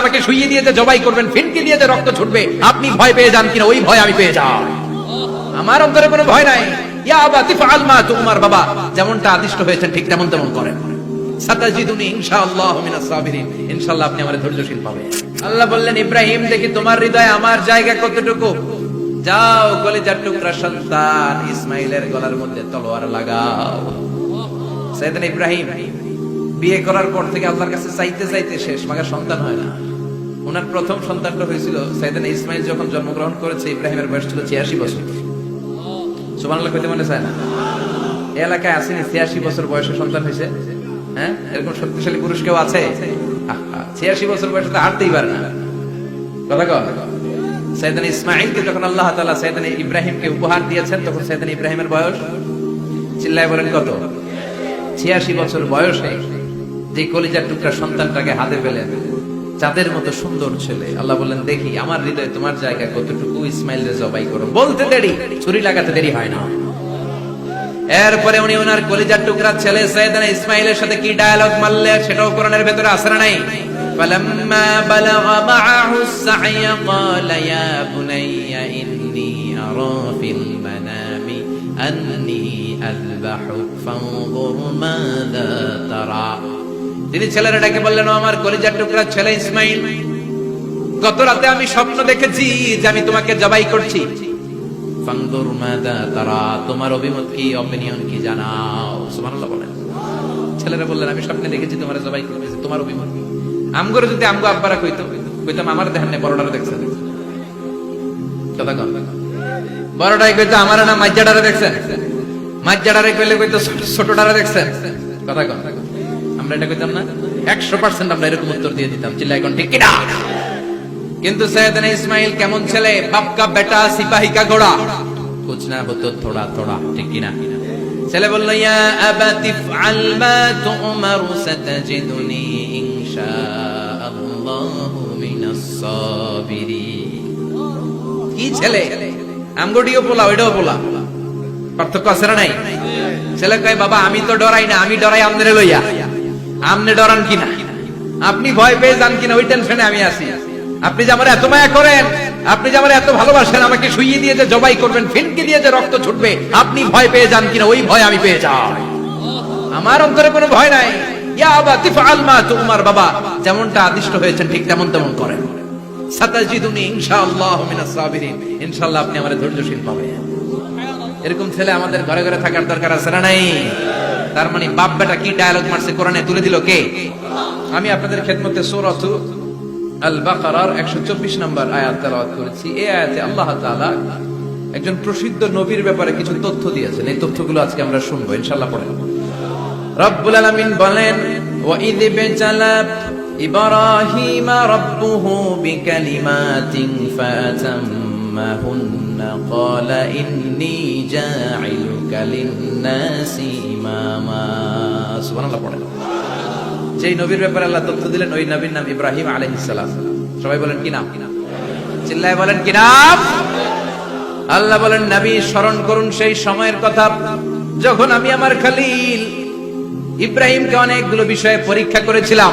আমাকে শুইয়ে দিয়ে যে জবাই করবেন, ফিনকি দিয়ে যে রক্ত ছুটবে, আপনি ভয় পেয়ে যান কিনা, ওই ভয় আমি পেয়ে যাই। আমার অন্তরে কোনো ভয় নাই। ইব্রাহিম কতটুকু? যাও ইসমাইলের গলার মধ্যে তলোয়ার লাগাও। ইব্রাহিম, বিয়ে করার পর থেকে আল্লাহর কাছে চাইতে চাইতে শেষ, মাগা সন্তান হয় না। ওনার প্রথম সন্তানটা হয়েছিল সাইদান ইসমাইল, যখন জন্মগ্রহণ করেছে, ইব্রাহিমের বয়স ছিল ছিয়াশি বছর। সুবহানাল্লাহ, কইতে মনে চায় না? এলাকায় আসেনি, ছিয়াশি বছর বয়সে সন্তান হয়েছে। হ্যাঁ? এরকম শক্তিশালী পুরুষ কেউ আছে? ছিয়াশি বছর বয়সে তো পারে না। কথা সৈয়দান ইসমাইলকে যখন আল্লাহ সৈয়দান ইব্রাহিমকে উপহার দিয়েছেন, তখন সৈয়দান ইব্রাহিমের বয়স চিল্লায় বলেন কত? ছিয়াশি বছর বয়সে যে কলিজার টুকরা সন্তানটাকে হাতে পেলেন। চাঁদের মতো সুন্দর ছেলে আল্লাহ বললেন দেখি আমার হৃদয়ে তোমার জায়গায় কতটুকু ইসমাইল রে জবাই করো বলতে দেরি ছুরি লাগাতে দেরি হয় না এরপরে উনি ওনার কলিজার টুকরা ছেলে সৈয়দানা ইসমাইলের সাথে কি ডায়ালগ মারলে সেটাও কোরআনের ভেতরে আছে না নাই فلما بلغ معه السعي قال يا بني إني أرى في المنام أني أذبحك فانظر ماذا ترى তিনি ছেলেরা ডেকে বললেন আমার কলিজার টুকরা ছেলে ইসমাইল, গত রাতে আমি স্বপ্ন দেখেছি যে আমি তোমাকে জবাই করছি। কইতাম, আমার দেখছেন কথা আমার না মাজ্জাডারে দেখছেন মাজ্জাডারে কইলে কইতো দেখছেন কথা আমরা এটা কইতাম না? একশো পার্সেন্ট আমরা এরকম উত্তর দিয়ে দিতাম। চিল্লা এখন ঠিক কিনা? কিন্তু ইসমাইল কেমন ছেলে? বাপ কা বেটা সিপাহি কা ঘোড়া। কুছ না হতো থোড়া থোড়া, ঠিক কিনা? ছেলে বলল, ইয়া আবাতি ফাল মা সাতাজিদুনি মিনাস কি ছেলে? আমগডিও পোলা পোলা। পার্থক্য আছে না নাই? ছেলে কয়, বাবা, আমি তো ডরাই না, আমি ডরাই আমনে লইয়া। আমনে ডরান কিনা? আপনি ভয় পেয়ে যান কিনা? ওই টেনশনে আমি আছি। আপনি যে আমার এত মায়া করেন, আপনি যে আমার এত ভালোবাসেন, আমাকে শুইয়ে দিয়ে যে জবাই করবেন, ফিনকি দিয়ে যে রক্ত ছুটবে, আপনি ভয় পেয়ে যান কিনা? ওই ভয় আমি পেয়ে যাই। আমার অন্তরে কোনো ভয় নাই। তুমার বাবা। যেমনটা আদিষ্ট হয়েছেন, ঠিক তেমন তেমন করেন। ইনশাআল্লাহ আপনি আমার ধৈর্যশীল পাবেন। এরকম ছেলে আমাদের ঘরে ঘরে থাকার দরকার আছে না নাই? তার মানে বাপ বেটা কি ডায়ালগ মারছে, কোরআনে তুলে দিল কে? আমি আপনাদের খেদমতে সূরাত আল বাকারার 124 নম্বর আয়াত করেছি। এই আয়াতে আল্লাহ তাআলা একজন প্রসিদ্ধ নবীর ব্যাপারে কিছু তথ্য দিয়েছেন। এই তথ্যগুলো আজকে আমরা শুনব, ইনশাআল্লাহ পড়ে রব্বুল আলামিন বলেন ওয়া ইয বিতালা ইব্রাহিম রাব্বুহু বিকালিমাতিন ফাতাম্মাহুন্না ক্বালা ইন্নী জা'iলুকা লিন-নাসি ইমামা সুবহানাল্লাহ পড়েন যেই নবীর ব্যাপারে আল্লাহ তথ্য দিলেন, ওই নবীর নাম ইব্রাহিম আলাইহিস সালাম। সবাই বলেন কি নাম? চিল্লায় বলেন কি নাম? আল্লাহ বলেন, নবী, স্মরণ করুন সেই সময়ের কথা। যখন আমি আমার খালিল ইব্রাহিমকে অনেকগুলো বিষয়ে পরীক্ষা করেছিলাম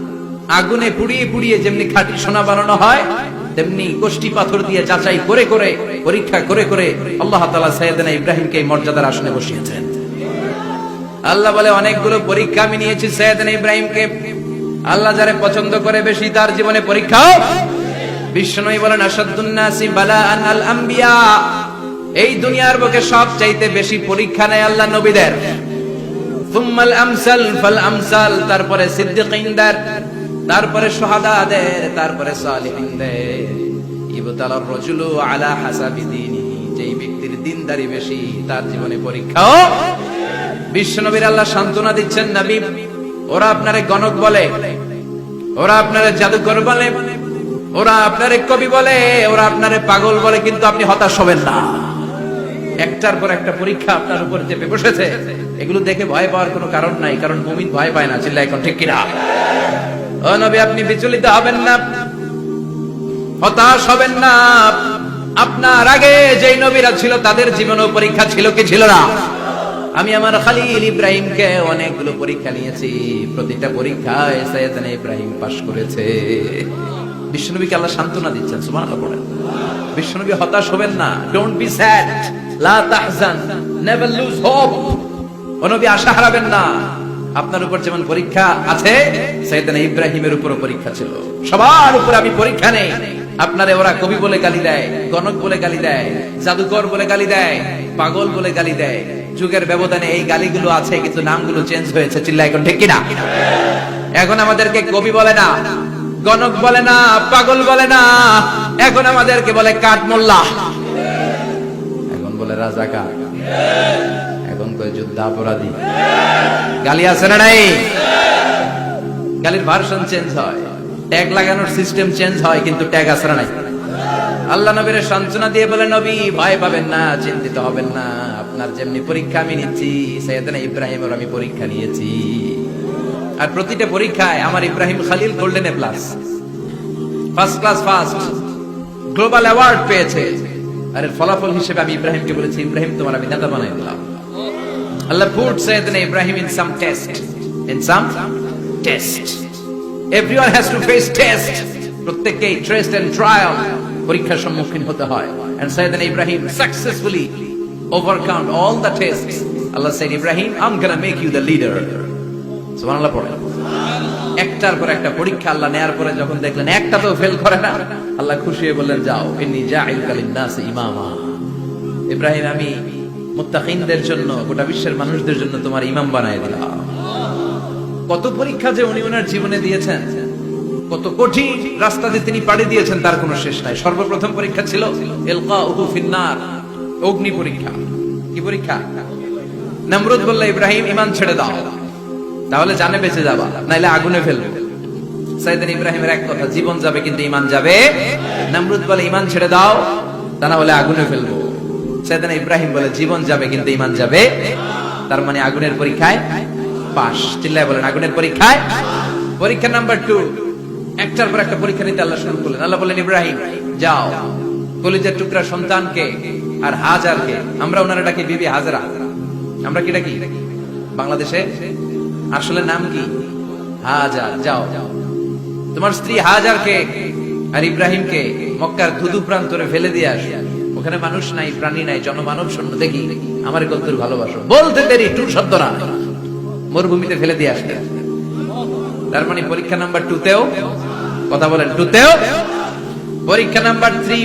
আগুনে পুড়িয়ে পুড়িয়ে যেমনি খাঁটি সোনা বানানো হয়, তেমনি গোষ্ঠী পাথর দিয়ে যাচাই করে করে, পরীক্ষা করে করে আল্লাহ তালা সৈয়দনা ইব্রাহিমকে মর্যাদার আসনে বসিয়েছেন। আল্লাহ বলে, অনেকগুলো পরীক্ষা আমি নিয়েছি সৈয়দনা ইব্রাহিমকে। আল্লাহ যারে পছন্দ করে বেশি তার জীবনে পরীক্ষা বিষ্ণুই বলেন আসাদুন্নাসি বালা আল আম্বিয়া এই দুনিয়ার বুকে সব চাইতে বেশি পরীক্ষা নেয় আল্লাহ নবীদের। থুম্মাল আমসাল ফাল আমসাল। তারপরে সিদ্দিকিনদের। তারপরে তারপরে আলা হাসাবি দীনিহি যেই ব্যক্তির দিনদারি বেশি, তার জীবনে পরীক্ষা বিশ্বনবীর আল্লাহ সান্ত্বনা দিচ্ছেন নবী। ওরা আপনারে গণক বলে, ওরা আপনারে জাদুকর বলে, ওরা আপনারে কবি বলে, ওরা আপনারে পাগল বলে, কিন্তু আপনি হতাশ হবেন না। একটার পর একটা পরীক্ষা আপনার উপর চেপে বসেছে। এগুলো দেখে ভয় পাওয়ার কোনো কারণ নাই, কারণ মুমিন ভয় পায় না চিল্লা এখন ঠিক কিনা? নবী, আপনি বিচলিত হবেন না। হতাশ হবেন না। আপনার আগে যেই নবীরা ছিল, তাদের জীবনেও পরীক্ষা ছিল কি ছিল না? আমি আমার খালিল ইব্রাহিমকে অনেকগুলো পরীক্ষা নিয়েছি। প্রতিটা পরীক্ষায় সৈয়দনা ইব্রাহিম পাশ করেছে। আল্লাহ সান্ত্বনা দিচ্ছেন বিশ্বনবী হতাশ হবেন না। ডোন্ট বি স্যাড লা তাহজান। নেভার লুজ হোপ ও নবী, আশা হারাবেন না। আপনার উপর যেমন পরীক্ষা আছে, সৈয়দনা ইব্রাহিমের উপরও পরীক্ষা ছিল। সবার উপর আমি পরীক্ষা নেই। আপনারে ওরা কবি বলে গালি দেয়, গণক বলে গালি দেয়, জাদুকর বলে গালি দেয়, পাগল বলে গালি দেয়। যুগের ব্যবধানে এই গালিগুলো আছে, কিন্তু নামগুলো চেঞ্জ হয়েছে। চিল্লা এখন ঠিক কিনা? এখন আমাদেরকে কবি বলে না, গণক বলে না, পাগল বলে না। এখন আমাদেরকে বলে কাঠমোল্লা। এখন বলে রাজাকা এখন কয় গালি আছে না নাই? গালির ভার্সন চেঞ্জ হয়। ট্যাগ লাগানোর সিস্টেম চেঞ্জ হয়, কিন্তু ট্যাগ আছে না নাই? আল্লাহ নবীর সান্ত্বনা দিয়ে বলে, নবী, ভয় পাবেন না, চিন্তিত হবেন না। আপনার যেমনি পরীক্ষা আমি নিচ্ছি, সৈয়দনা ইব্রাহিমের আমি পরীক্ষা নিয়েছি। আর প্রতিটা পরীক্ষায় আমার Ibrahim Khalil golden A plus first class first global award পেয়েছে। আর ফলাফল হিসেবে আমি ইব্রাহিমকে বলেছি, ইব্রাহিম, তোমার আমি নেতা বানাই দিলাম। Allah put Sayyidina Ibrahim in some test. In some test. Everyone has to face test. প্রত্যেককেই ট্রেস্ট এন্ড ট্রায়াল পরীক্ষার সম্মুখীন হতে হয় and Sayyidina Ibrahim successfully overcome all the tests. Allah said, Ibrahim, I'm gonna make you the leader. সুবহানাল্লাহ পড়ে একটার পর একটা পরীক্ষা আল্লাহ নেয়ার পরে যখন দেখলেন একটা তো ফেল করে না আল্লাহ খুশি হয়ে বললেন যাও ইন্নী জাইলুকা লিন-নাস ইমামা ইব্রাহিম আমি মুত্তাকিনদের জন্য, গোটা বিশ্বের মানুষদের জন্য তোমার ইমাম বানায় দিলাম কত পরীক্ষা যে উনি ওনার জীবনে দিয়েছেন, কত কঠিন রাস্তা তিনি পাড়ি দিয়েছেন, তার কোনো শেষ নাই। সর্বপ্রথম পরীক্ষা ছিল ইলকাউহু ফিন্নার, অগ্নি পরীক্ষা। কি পরীক্ষা? নমরুদ বলল ইব্রাহিম ইমান ছেড়ে দাও। তাহলে জানে বেঁচে যাবা, নাইলে আগুনে ফেলবে। ইব্রাহিমের এক কথা, জীবন যাবে কিন্তু ইমান যাবে। নমরুদ বলে ইমান ছেড়ে দাও, তা না হলে আগুনে ফেলব। সেদিন ইব্রাহিম বলে, জীবন যাবে, কিন্তু ইমান যাবে। তার মানে আগুনের পরীক্ষায় পাস চিল্লায় বলেন, আগুনের পরীক্ষায় পরীক্ষা নাম্বার টু। একটার পর একটা পরীক্ষা নিতে আল্লাহ শুরু করলেন। আল্লাহ বলেন ইব্রাহিম, যাও। কলিজার টুকরা সন্তানকে আর হাজারকে। আমরা ওনারা ডাকি বিবি হাজারা। আমরা কি ডাকি? বাংলাদেশে আসলে নাম কি? হাজার। যাও। তোমার স্ত্রী হাজারকে আর ইব্রাহিমকে মক্কার ধুধু প্রান্তরে ফেলে দিয়ে আসে। ওখানে মানুষ নাই, প্রাণী নাই, জনমানব শূন্য দেখি, আমার কদ্দুর ভালোবাসো। বলতে দেরি টু শব্দ না। মরুভূমিতে ফেলে দিয়ে আসতে। তার মানে পরীক্ষা নাম্বার টুতেও কথা বলেন টুতেও পরীক্ষা নাম্বার থ্রি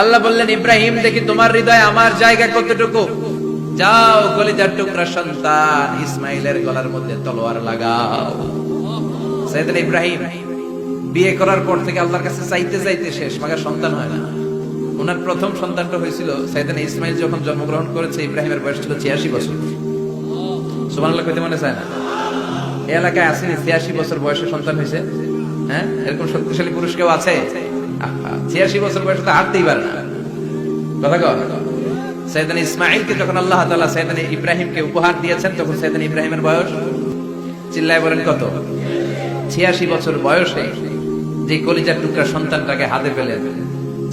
আল্লাহ বললেন, ইব্রাহিম, দেখি তোমার হৃদয় আমার জায়গা কতটুকু? যাও, কলিজার টুকরা সন্তান, ইসমাইলের গলার মধ্যে তলোয়ার লাগাও। সাইয়েদনা ইব্রাহিম, বিয়ে করার পর থেকে আল্লাহর কাছে চাইতে চাইতে শেষ মাগা সন্তান হয় না। ওনার প্রথম সন্তানটা হয়েছিল সাইদানা ইসমাইল, যখন জন্মগ্রহণ করেছে, ইব্রাহিমের বয়স ছিল ছিয়াশি বছর। সুবহানাল্লাহ, কইতে মনে চায় না? এই এলাকায় আসেনি, ছিয়াশি বছর বয়সে সন্তান হয়েছে। হ্যাঁ? এরকম শক্তিশালী পুরুষ কেউ আছে? ছিয়াশি বছর বয়সে তো হাঁটতেই পারে না। কথা কর সৈয়দান ইসমাইলকে যখন আল্লাহ তাআলা সৈয়দান ইব্রাহিমকে উপহার দিয়েছেন, তখন সৈয়দান ইব্রাহিমের বয়স চিল্লায় বলেন কত? ছিয়াশি বছর বয়সে যে কলিজার টুকরা সন্তানটাকে হাতে পেলেন।